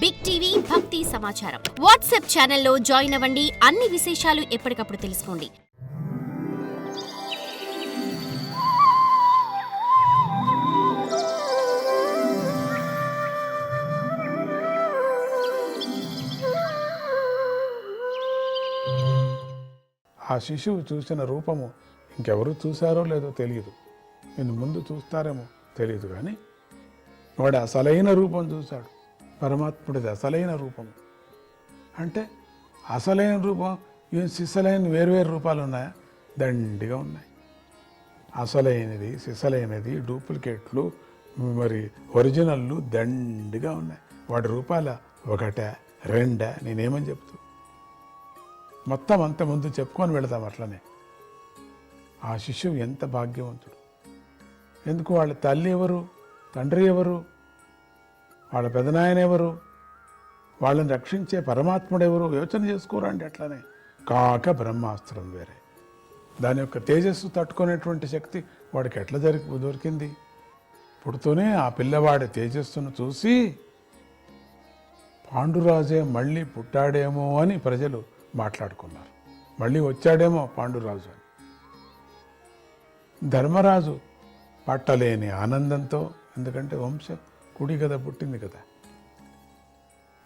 Big TV భక్తి సమాచారం WhatsApp ఛానల్లో జాయిన్ అవ్వండి. అన్ని విశేషాలు ఎప్పటికప్పుడు తెలుసుకోండి. ఆ శిశువు చూసిన రూపము ఇంకెవరు చూశారో లేదో తెలియదు. నేను ముందు చూస్తారేమో తెలియదు కానీ వాడు అసలైన రూపం చూశాడు. పరమాత్ముడిది అసలైన రూపం. అంటే అసలైన రూపం ఈ సిసలైన వేరువేరు రూపాలు ఉన్నాయా? దండిగా ఉన్నాయి. అసలైనది సిసలైనది డూప్లికేట్లు మరి ఒరిజినల్లు దండిగా ఉన్నాయి. వాటి రూపాల ఒకటే రెండా నేనేమని చెప్తూ? మొత్తం అంత ముందు చెప్పుకొని వెళదాం అట్లనే. ఆ శిశువు ఎంత భాగ్యవంతుడు. ఎందుకు వాళ్ళ తల్లి ఎవరు తండ్రి ఎవరు? వాళ్ళ పెదనాయన ఎవరు? వాళ్ళని రక్షించే పరమాత్ముడు ఎవరు? యోచన చేసుకోరండి అట్లనే. కాక బ్రహ్మాస్త్రం వేరే. దాని యొక్క తేజస్సు తట్టుకునేటువంటి శక్తి వాడికి ఎట్లా జరిగి దొరికింది? పుడుతూనే ఆ పిల్లవాడి తేజస్సును చూసి పాండురాజే మళ్ళీ పుట్టాడేమో అని ప్రజలు మాట్లాడుకున్నారు. మళ్ళీ వచ్చాడేమో పాండురాజు అని. ధర్మరాజు పట్టలేని ఆనందంతో ఎందుకంటే వంశం కుడి కదా పుట్టింది కదా.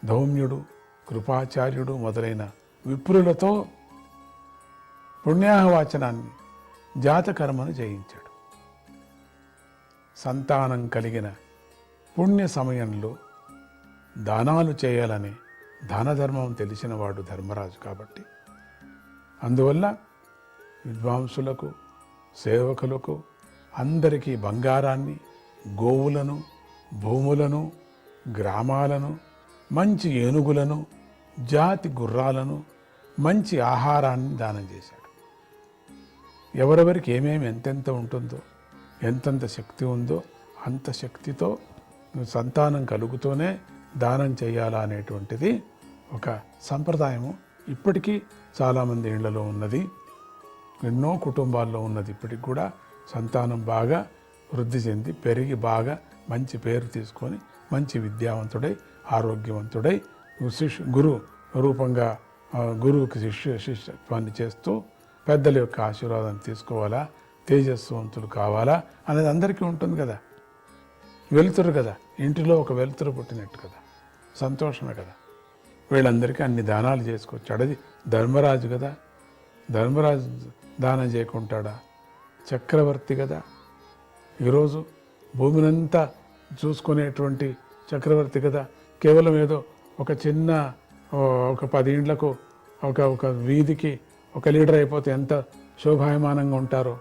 ధౌమ్యుడు కృపాచార్యుడు మొదలైన విప్రులతో పుణ్యాహవాచనాన్ని జాతకర్మను జయించాడు. సంతానం కలిగిన పుణ్య సమయంలో దానాలు చేయాలని దానధర్మం తెలిసినవాడు ధర్మరాజు కాబట్టి అందువల్ల విద్వాంసులకు సేవకులకు అందరికీ బంగారాన్ని గోవులను భూములను గ్రామాలను మంచి ఏనుగులను జాతి గుర్రాలను మంచి ఆహారాన్ని దానం చేశాడు. ఎవరెవరికి ఏమేమి ఎంతెంత ఉంటుందో ఎంతెంత శక్తి ఉందో అంత శక్తితో సంతానం కలుగుతూనే దానం చేయాలా అనేటువంటిది ఒక సంప్రదాయము ఇప్పటికీ చాలామంది ఇళ్ళలో ఉన్నది. ఎన్నో కుటుంబాల్లో ఉన్నది. ఇప్పటికి కూడా సంతానం బాగా వృద్ధి చెంది పెరిగి బాగా మంచి పేరు తీసుకొని మంచి విద్యావంతుడై ఆరోగ్యవంతుడై శిష్యు గురు రూపంగా గురువుకి శిష్య శిష్యత్వాన్ని చేస్తూ పెద్దల యొక్క ఆశీర్వాదం తీసుకోవాలా తేజస్వంతులు కావాలా అనేది అందరికీ ఉంటుంది కదా. వెలుతురు కదా. ఇంటిలో ఒక వెలుతురు పుట్టినట్టు కదా. సంతోషమే కదా. వీళ్ళందరికీ అన్ని దానాలు చేసుకోవచ్చు అది ధర్మరాజు కదా. ధర్మరాజు దానం చేయకుంటాడా? చక్రవర్తి కదా. ఈరోజు భూమినంతా చూసుకునేటువంటి చక్రవర్తి కదా. కేవలం ఏదో ఒక చిన్న ఒక పది ఇండ్లకు ఒక ఒక వీధికి ఒక లీడర్ అయిపోతే ఎంత శోభాయమానంగా ఉంటారో.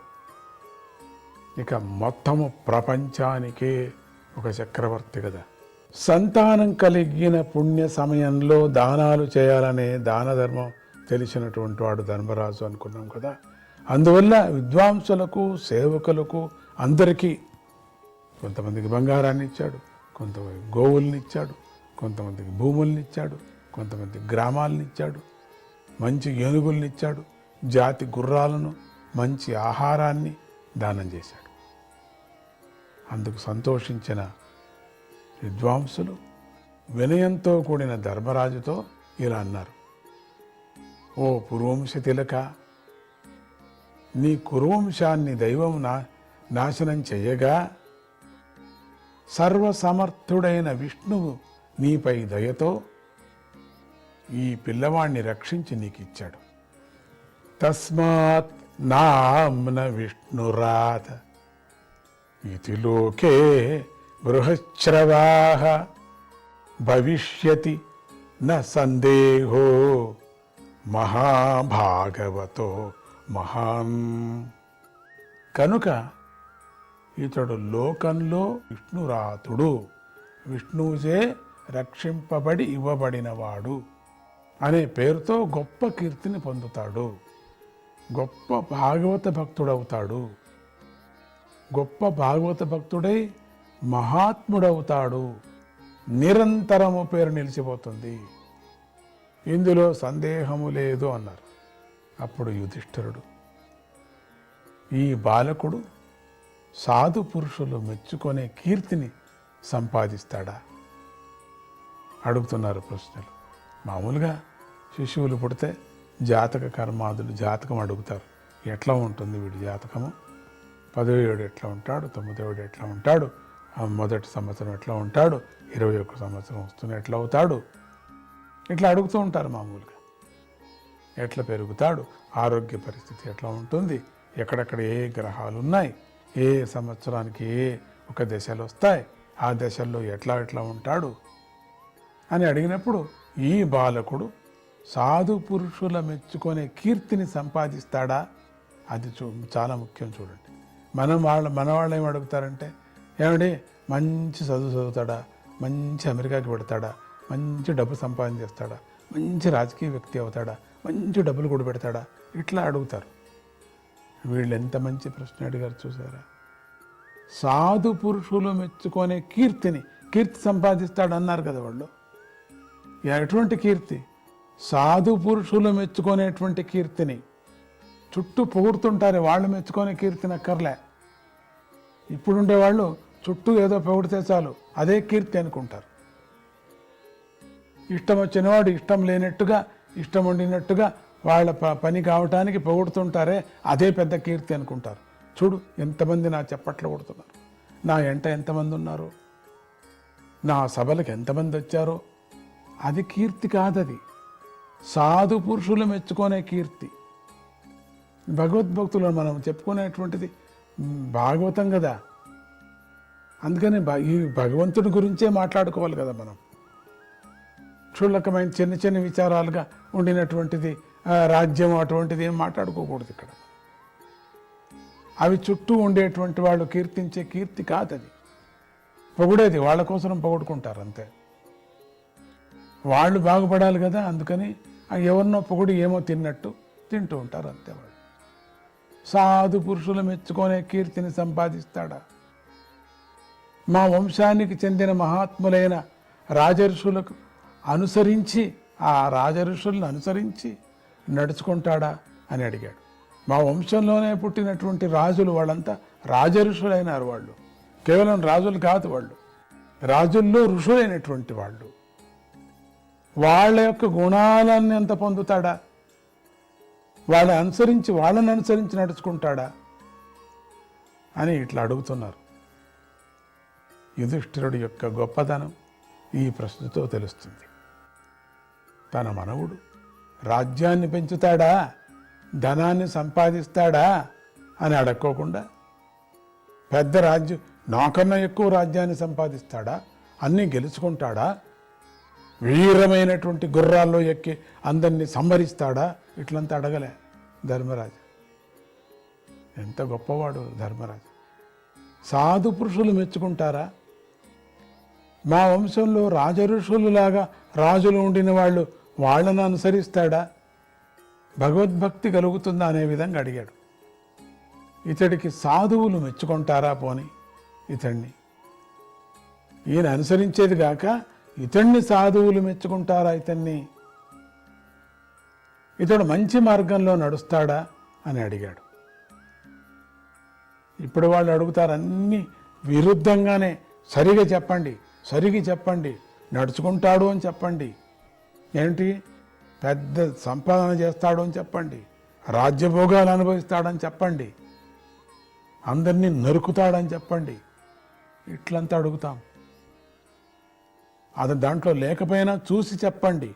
ఇక మొత్తము ప్రపంచానికే ఒక చక్రవర్తి కదా. సంతానం కలిగిన పుణ్య సమయంలో దానాలు చేయాలనే దాన ధర్మం తెలిసినటువంటి వాడు ధర్మరాజు అనుకున్నాం కదా. అందువల్ల విద్వాంసులకు సేవకులకు అందరికీ కొంతమందికి బంగారాన్ని ఇచ్చాడు కొంతమంది గోవుల్ని ఇచ్చాడు కొంతమందికి భూముల్ని ఇచ్చాడు కొంతమందికి గ్రామాలను ఇచ్చాడు మంచి ఏనుగుల్ని ఇచ్చాడు జాతి గుర్రాలను మంచి ఆహారాన్ని దానం చేశాడు. అందుకు సంతోషించిన విద్వాంసులు వినయంతో కూడిన ధర్మరాజుతో ఇలా అన్నారు ఓ పురువంశ తిలక నీ కురువంశాన్ని దైవం నా నాశనం చేయగా సర్వసమర్థుడైన విష్ణువు నీపై దయతో ఈ పిల్లవాణ్ణి రక్షించి నీకు ఇచ్చాడు తస్మాత్ నామ్న విష్ణురాత. ఇది లోకే బృహశ్రవాహ భవిష్యతి న సందేహో మహాభాగవతో మహాన్. కనుక ఇతడు లోకంలో విష్ణురాతుడు. విష్ణువుచే రక్షింపబడి ఇవ్వబడినవాడు అనే పేరుతో గొప్ప కీర్తిని పొందుతాడు. గొప్ప భాగవత భక్తుడవుతాడు. గొప్ప భాగవత భక్తుడై మహాత్ముడవుతాడు. నిరంతరము పేరు నిలిచిపోతుంది. ఇందులో సందేహము లేదు అన్నారు. అప్పుడు యుధిష్ఠరుడు. ఈ బాలకుడు సాధు పురుషులు మెచ్చుకునే కీర్తిని సంపాదిస్తాడా? అడుగుతున్నారు ప్రశ్నలు. మామూలుగా శిశువులు పుడితే జాతక కర్మాదులు జాతకం అడుగుతారు. ఎట్లా ఉంటుంది వీడి జాతకము? పదవ ఏడు ఎట్లా ఉంటాడు? తొమ్మిదేడు ఎట్లా ఉంటాడు? ఆ మొదటి సంవత్సరం ఎట్లా ఉంటాడు? ఇరవై ఒక్క సంవత్సరం వస్తున్న ఎట్లా అవుతాడు? ఇట్లా అడుగుతూ ఉంటారు మామూలుగా. ఎట్లా పెరుగుతాడు? ఆరోగ్య పరిస్థితి ఎట్లా ఉంటుంది? ఎక్కడెక్కడ ఏ గ్రహాలు ఉన్నాయి? ఏ సంవత్సరానికి ఒక దశలు వస్తాయి? ఆ దశల్లో ఎట్లా ఎట్లా ఉంటాడు? అని అడిగినప్పుడు ఈ బాలకుడు సాధు పురుషుల మెచ్చుకునే కీర్తిని సంపాదిస్తాడా? అది చూ చాలా ముఖ్యం చూడండి. మనం వాళ్ళ మన వాళ్ళు ఏం అడుగుతారంటే ఏమండి మంచి చదువు చదువుతాడా? మంచి అమెరికాకి పెడతాడా? మంచి డబ్బు సంపాదించేస్తాడా మంచి రాజకీయ వ్యక్తి అవుతాడా? మంచి డబ్బులు కూడా పెడతాడా? ఇట్లా అడుగుతారు. వీళ్ళు ఎంత మంచి ప్రశ్న అడిగారు చూసారా? సాధు పురుషులు మెచ్చుకునే కీర్తిని కీర్తి సంపాదిస్తాడు అన్నారు కదా వాళ్ళు. ఎటువంటి కీర్తి? సాధు పురుషులు మెచ్చుకునేటువంటి కీర్తిని. చుట్టూ పొగుడుతుంటారు వాళ్ళు మెచ్చుకునే కీర్తిని అక్కర్లే. ఇప్పుడుండే వాళ్ళు చుట్టూ ఏదో పొగిడితే చాలు అదే కీర్తి అనుకుంటారు. ఇష్టం వచ్చినవాడు ఇష్టం లేనట్టుగా ఇష్టం ఉండినట్టుగా వాళ్ళ ప- పని కావటానికి పొగుడుతుంటారే అదే పెద్ద కీర్తి అనుకుంటారు. చూడు ఎంతమంది నా చెప్పట్లు కొడుతున్నారు. నా ఎంట ఎంతమంది ఉన్నారు? నా సభలకు ఎంతమంది వచ్చారో? అది కీర్తి కాదది. సాధు పురుషులు మెచ్చుకునే కీర్తి. భగవద్భక్తులు మనం చెప్పుకునేటువంటిది భాగవతం కదా. అందుకని భ- ఈ భగవంతుడి గురించే మాట్లాడుకోవాలి కదా మనం. క్షుల్లకమైన చిన్న చిన్న విచారాలుగా ఉండినటువంటిది రాజ్యం అటువంటిది ఏం మాట్లాడుకోకూడదు ఇక్కడ. అవి చుట్టూ ఉండేటువంటి వాళ్ళు కీర్తించే కీర్తి కాదు అది పొగుడేది వాళ్ళ కోసం పొగుడుకుంటారు అంతే. వాళ్ళు బాగుపడాలి కదా అందుకని ఎవరినో పొగుడు ఏమో తిన్నట్టు తింటూ ఉంటారు అంతే వాళ్ళు. సాధు పురుషులు మెచ్చుకునే కీర్తిని సంపాదిస్తాడా? మా వంశానికి చెందిన మహాత్ములైన రాజర్షులకు అనుసరించి ఆ రాజర్షులను అనుసరించి నడుచుకుంటాడా అని అడిగాడు. మా వంశంలోనే పుట్టినటువంటి రాజులు వాళ్ళంతా రాజఋషులైనారు వాళ్ళు. కేవలం రాజులు కాదు వాళ్ళు. రాజుల్లో ఋషులైనటువంటి వాళ్ళు. వాళ్ళ యొక్క గుణాలన్నీ ఎంత పొందుతాడా? వాళ్ళని అనుసరించి వాళ్ళని అనుసరించి నడుచుకుంటాడా? అని ఇట్లా అడుగుతున్నారు. యుధిష్ఠిరుడి యొక్క గొప్పతనం ఈ ప్రశ్నతో తెలుస్తుంది. తన మనవుడు రాజ్యాన్ని పెంచుతాడా? ధనాన్ని సంపాదిస్తాడా? అని అడక్కోకుండా పెద్ద రాజ్యం నాకన్నా ఎక్కువ రాజ్యాన్ని సంపాదిస్తాడా? అన్నీ గెలుచుకుంటాడా? వీరమైనటువంటి గుర్రాల్లో ఎక్కి అందరినీ సంహరిస్తాడా? ఇట్లంతా అడగలే ధర్మరాజు. ఎంత గొప్పవాడు ధర్మరాజు. సాధు పురుషులు మెచ్చుకుంటారా? మా వంశంలో రాజ ఋషులు లాగా రాజులు ఉండిన వాళ్ళు వాళ్ళను అనుసరిస్తాడా? భగవద్భక్తి కలుగుతుందా అనే విధంగా అడిగాడు. ఇతడికి సాధువులు మెచ్చుకుంటారా పోని ఇతన్ని ఈయన అనుసరించేది గాక ఇతన్ని సాధువులు మెచ్చుకుంటారా ఇతన్ని? ఇతడు మంచి మార్గంలో నడుస్తాడా అని అడిగాడు. ఇప్పుడు వాళ్ళు అడుగుతారు అన్ని విరుద్ధంగానే సరిగా చెప్పండి సరిగి చెప్పండి నడుచుకుంటాడు అని చెప్పండి ఏంటి? పెద్ద సంపాదన చేస్తాడు అని చెప్పండి. రాజ్యభోగాలు అనుభవిస్తాడని చెప్పండి. అందరినీ నరుకుతాడని చెప్పండి. ఇట్లంతా అడుగుతాం. అది దాంట్లో లేకపోయినా చూసి చెప్పండి.